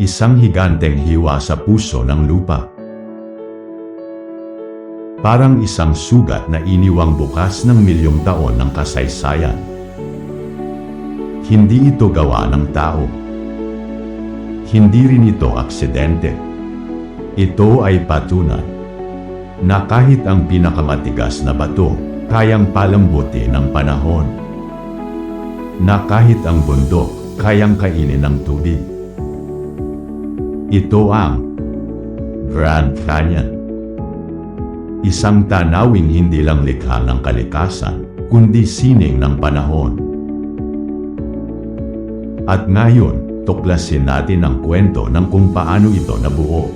Isang higanteng hiwa sa puso ng lupa. Parang isang sugat na iniwang bukas ng milyong taon ng kasaysayan. Hindi ito gawa ng tao. Hindi rin ito aksidente. Ito ay patunay na kahit ang pinakamatigas na bato kayang palambuti ng panahon. Na kahit ang bundok kayang kainin ng tubig. Ito ang Grand Canyon. Isang tanawing hindi lang likha ng kalikasan, kundi sining ng panahon. At ngayon, tuklasin natin ang kwento ng kung paano ito nabuo.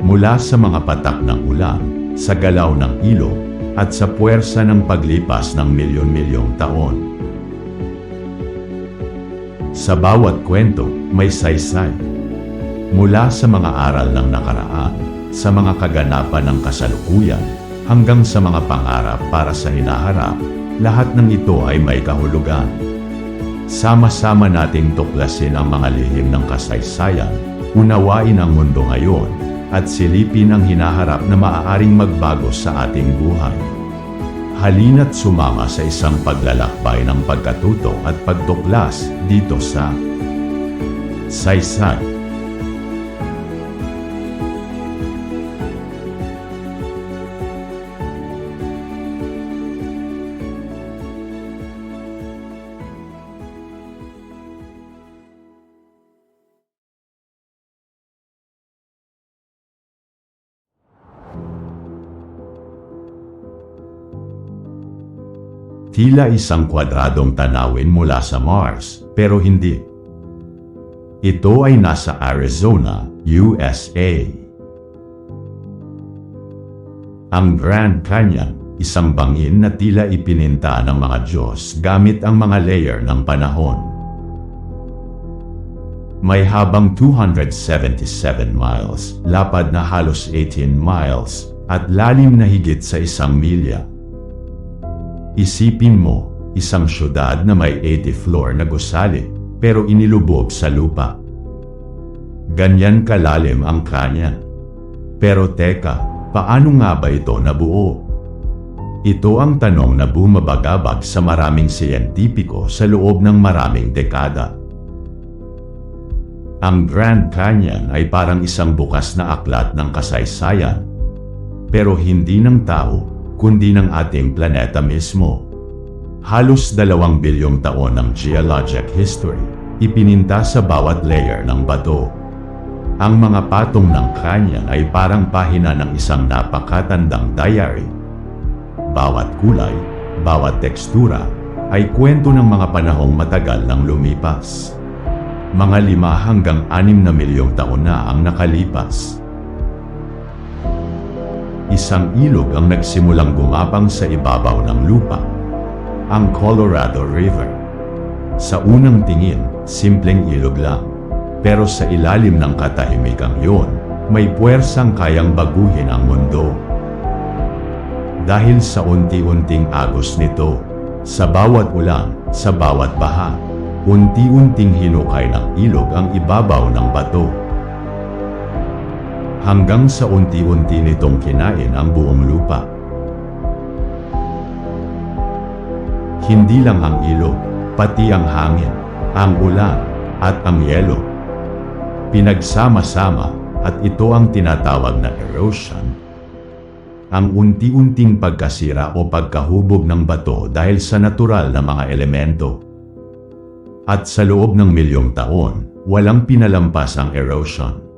Mula sa mga patak ng ulan, sa galaw ng ilog, at sa puwersa ng paglipas ng milyon-milyong taon. Sa bawat kwento, may saysay. Mula sa mga aral ng nakaraan, sa mga kaganapan ng kasalukuyan, hanggang sa mga pangarap para sa hinaharap, lahat ng ito ay may kahulugan. Sama-sama nating tuklasin ang mga lihim ng kasaysayan, unawain ang mundo ngayon, at silipin ang hinaharap na maaaring magbago sa ating buhay. Halina't sumama sa isang paglalakbay ng pagkatuto at pagtuklas dito sa Saysay. Tila isang kwadradong tanawin mula sa Mars, pero hindi. Ito ay nasa Arizona, USA. Ang Grand Canyon, isang bangin na tila ipininta ng mga Diyos gamit ang mga layer ng panahon. May habang 277 miles, lapad na halos 18 miles, at lalim na higit sa isang milya. Isipin mo, isang syudad na may 80 floor na gusali, pero inilubog sa lupa. Ganyan kalalim ang kanya. Pero teka, paano nga ba ito nabuo? Ito ang tanong na bumabagabag sa maraming siyentipiko sa loob ng maraming dekada. Ang Grand Canyon ay parang isang bukas na aklat ng kasaysayan, pero hindi ng tao, kundi ng ating planeta mismo. Halos dalawang bilyong taon ng geologic history, ipininta sa bawat layer ng bato. Ang mga patong ng canyon ay parang pahina ng isang napakatandang diary. Bawat kulay, bawat tekstura, ay kwento ng mga panahong matagal nang lumipas. Mga lima hanggang anim na milyong taon na ang nakalipas isang ilog ang nagsimulang gumapang sa ibabaw ng lupa, ang Colorado River. Sa unang tingin, simpleng ilog lang. Pero sa ilalim ng katahimikang yon, may puwersang kayang baguhin ang mundo. Dahil sa unti-unting agos nito, sa bawat ulan, sa bawat baha, unti-unting hinukay ng ilog ang ibabaw ng bato hanggang sa unti-unti nitong kinain ang buong lupa. Hindi lang ang ilog, pati ang hangin, ang ulan, at ang yelo. Pinagsama-sama at ito ang tinatawag na erosion. Ang unti-unting pagkasira o pagkahubog ng bato dahil sa natural na mga elemento. At sa loob ng milyong taon, walang pinalampas ang erosion.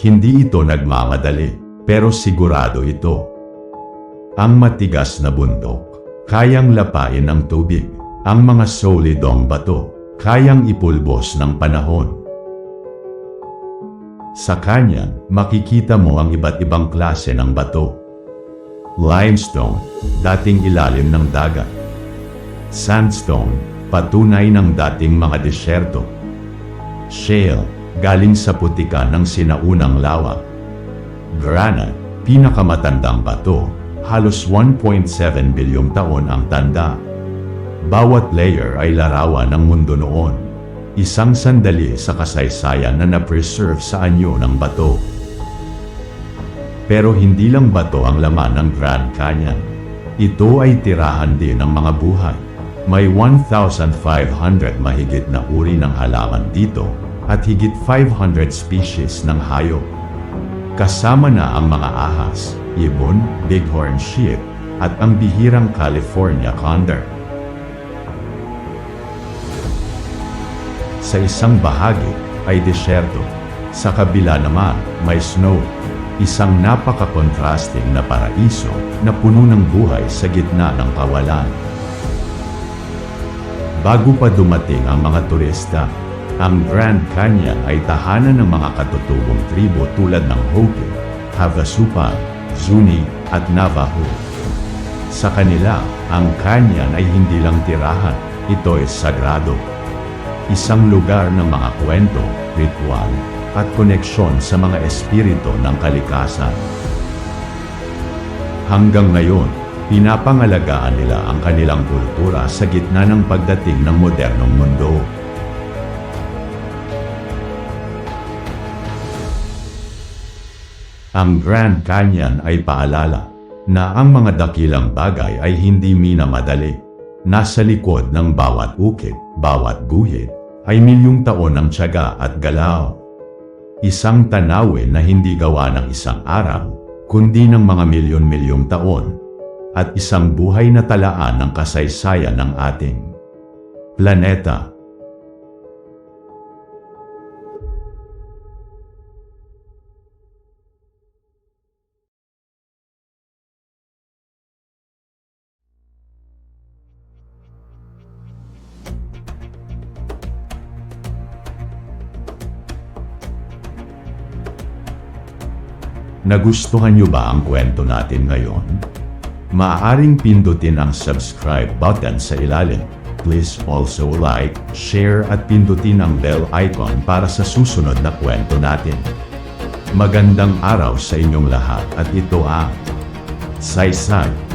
Hindi ito nagmamadali, pero sigurado ito. Ang matigas na bundok, kayang lapain ng tubig. Ang mga solidong bato, kayang ipulbos ng panahon. Sa kanya, makikita mo ang iba't ibang klase ng bato. Limestone, dating ilalim ng dagat. Sandstone, patunay ng dating mga disyerto. Shale, galing sa putikan ng sinaunang lawa. Granite, pinakamatandang bato, halos 1.7 bilyong taon ang tanda. Bawat layer ay larawan ng mundo noon. Isang sandali sa kasaysayan na na-preserve sa anyo ng bato. Pero hindi lang bato ang laman ng Grand Canyon. Ito ay tirahan din ng mga buhay. May 1,500 mahigit na uri ng halaman dito at higit 500 species ng hayop. Kasama na ang mga ahas, ibon, bighorn sheep, at ang bihirang California condor. Sa isang bahagi ay disyerto. Sa kabila naman may snow. Isang napaka-contrasting na paraiso na puno ng buhay sa gitna ng kawalan. Bago pa dumating ang mga turista, ang Grand Canyon ay tahanan ng mga katutubong tribo tulad ng Hopi, Havasupai, Zuni at Navajo. Sa kanila, ang canyon ay hindi lang tirahan, ito ay sagrado. Isang lugar ng mga kwento, ritual, at koneksyon sa mga espiritu ng kalikasan. Hanggang ngayon, pinapangalagaan nila ang kanilang kultura sa gitna ng pagdating ng modernong mundo. Ang Grand Canyon ay paalala na ang mga dakilang bagay ay hindi minamadali. Nasa likod ng bawat ukit, bawat guhit, ay milyong taon ng tiyaga at galaw. Isang tanawin na hindi gawa ng isang araw, kundi ng mga milyon-milyong taon, at isang buhay na talaan ng kasaysayan ng ating planeta. Nagustuhan niyo ba ang kwento natin ngayon? Maaaring pindutin ang subscribe button sa ilalim. Please also like, share at pindutin ang bell icon para sa susunod na kwento natin. Magandang araw sa inyong lahat at ito ang Saysay